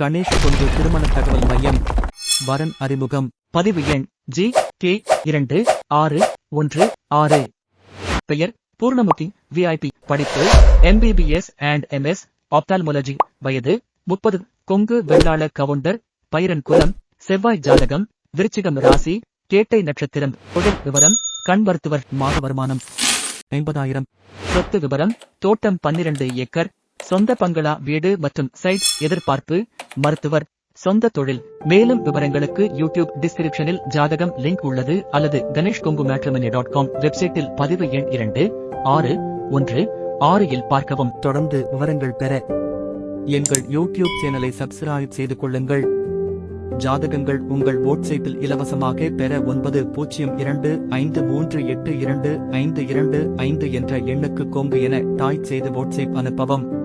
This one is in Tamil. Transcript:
கணேஷ் கொண்டு திருமண தகவல் மையம். வரன் அறிமுகம். பதிவு எண் ஜி கே இரண்டு ஆறு ஒன்று ஆறு. பெயர் பூர்ணமுகி விஐபி படிப்பு எம்பிபிஎஸ் அண்ட் எம்எஸ் ஆப்தால்மோலஜி வயது முப்பது. கொங்கு வெள்ளாள கவுண்டர் பைரன் குலம் செவ்வாய் ஜாதகம் விருச்சிகம் ராசி கேட்டை நட்சத்திரம். தொழில் விவரம் கண் மருத்துவர் மாத வருமானம் ஐம்பதாயிரம். சொத்து விவரம் தோட்டம் பன்னிரண்டு ஏக்கர் சொந்த பங்களா வீடு மற்றும் சைட் எதிர்பார்ப்பு மருத்துவர் சொந்த தொழில். மேலும் விவரங்களுக்கு யூடியூப் டிஸ்கிரிப்ஷனில் ஜாதகம் லிங்க் உள்ளது அல்லது Ganesh Kongu matrimony dot com வெப்சைட்டில் பதிவு எண் இரண்டு ஆறு ஒன்று ஆறு இல் பார்க்கவும். தொடர்ந்து விவரங்கள் பெற எங்கள் யூடியூப் சேனலை சப்ஸ்கிரைப் செய்து கொள்ளுங்கள். ஜாதகங்கள் உங்கள் வாட்ஸ்அப்பில் இலவசமாக பெற ஒன்பது பூஜ்ஜியம் இரண்டு ஐந்து மூன்று எட்டு இரண்டு ஐந்து இரண்டு ஐந்து என்ற எண்ணுக்கு கொங்கு என டாய்ப் செய்து வாட்ஸ்அப் அனுப்பவும்.